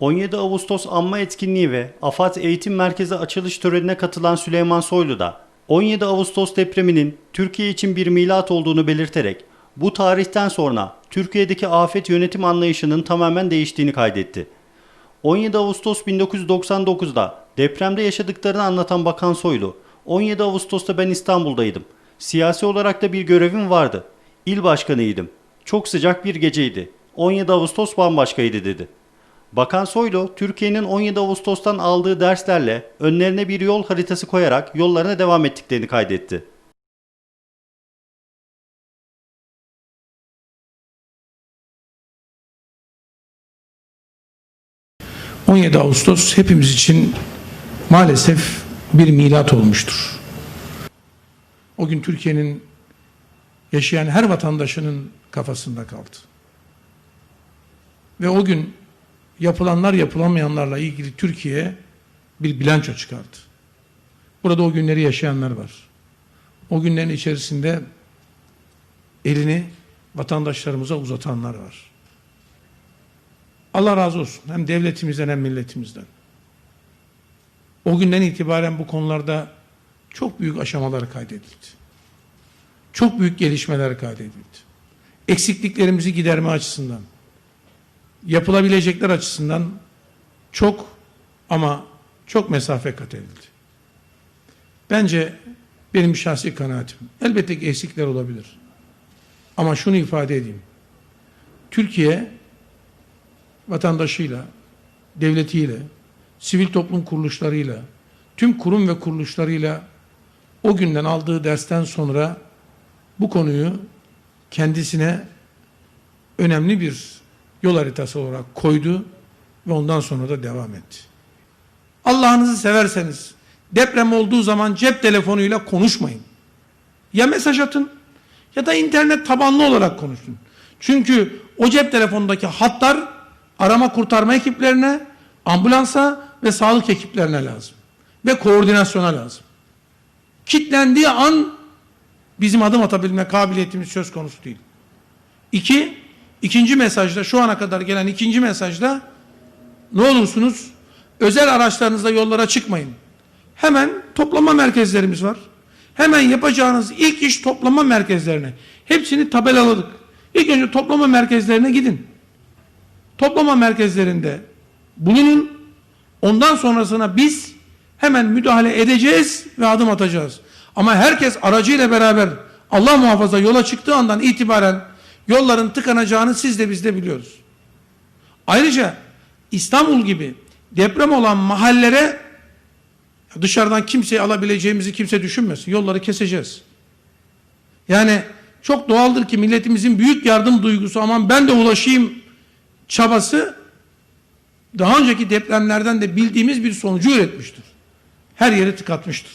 17 Ağustos anma etkinliği ve AFAD Eğitim Merkezi açılış törenine katılan Süleyman Soylu da 17 Ağustos depreminin Türkiye için bir milat olduğunu belirterek bu tarihten sonra Türkiye'deki afet yönetim anlayışının tamamen değiştiğini kaydetti. 17 Ağustos 1999'da depremde yaşadıklarını anlatan Bakan Soylu, 17 Ağustos'ta ben İstanbul'daydım. Siyasi olarak da bir görevim vardı. İl başkanıydım. Çok sıcak bir geceydi. 17 Ağustos bambaşkaydı dedi. Bakan Soylu, Türkiye'nin 17 Ağustos'tan aldığı derslerle önlerine bir yol haritası koyarak yollarına devam ettiklerini kaydetti. 17 Ağustos hepimiz için maalesef bir milat olmuştur. O gün Türkiye'nin yaşayan her vatandaşının kafasında kaldı. Ve o gün yapılanlar yapılamayanlarla ilgili Türkiye bir bilanço çıkardı. Burada o günleri yaşayanlar var. O günlerin içerisinde elini vatandaşlarımıza uzatanlar var. Allah razı olsun. Hem devletimizden hem milletimizden. O günden itibaren bu konularda çok büyük aşamalar kaydedildi. Çok büyük gelişmeler kaydedildi. Eksikliklerimizi giderme açısından, yapılabilecekler açısından çok ama çok mesafe kat edildi. Bence benim şahsi kanaatim. Elbette ki eksikler olabilir. Ama şunu ifade edeyim. Türkiye vatandaşıyla, devletiyle, sivil toplum kuruluşlarıyla, tüm kurum ve kuruluşlarıyla o günden aldığı dersten sonra bu konuyu kendisine önemli bir yol haritası olarak koydu ve ondan sonra da devam etti. Allah'ınızı severseniz deprem olduğu zaman cep telefonuyla konuşmayın. Ya mesaj atın ya da internet tabanlı olarak konuşun. Çünkü o cep telefonundaki hatlar arama kurtarma ekiplerine, ambulansa ve sağlık ekiplerine lazım. Ve koordinasyona lazım. Kitlendiği an bizim adım atabilme kabiliyetimiz söz konusu değil. İki, ikinci mesajda şu ana kadar gelen ikinci mesajda ne olursunuz özel araçlarınızla yollara çıkmayın. Hemen toplama merkezlerimiz var. Hemen yapacağınız ilk iş toplama merkezlerine. Hepsini tabelaladık. İlk önce toplama merkezlerine gidin toplama merkezlerinde bulunun. Ondan sonrasına biz hemen müdahale edeceğiz ve adım atacağız. Ama herkes aracıyla beraber Allah muhafaza yola çıktığı andan itibaren yolların tıkanacağını siz de biz de biliyoruz. Ayrıca İstanbul gibi deprem olan mahallere dışarıdan kimseyi alabileceğimizi kimse düşünmesin. Yolları keseceğiz. Yani çok doğaldır ki milletimizin büyük yardım duygusu aman ben de ulaşayım çabası daha önceki depremlerden de bildiğimiz bir sonucu üretmiştir. Her yeri tıkatmıştır.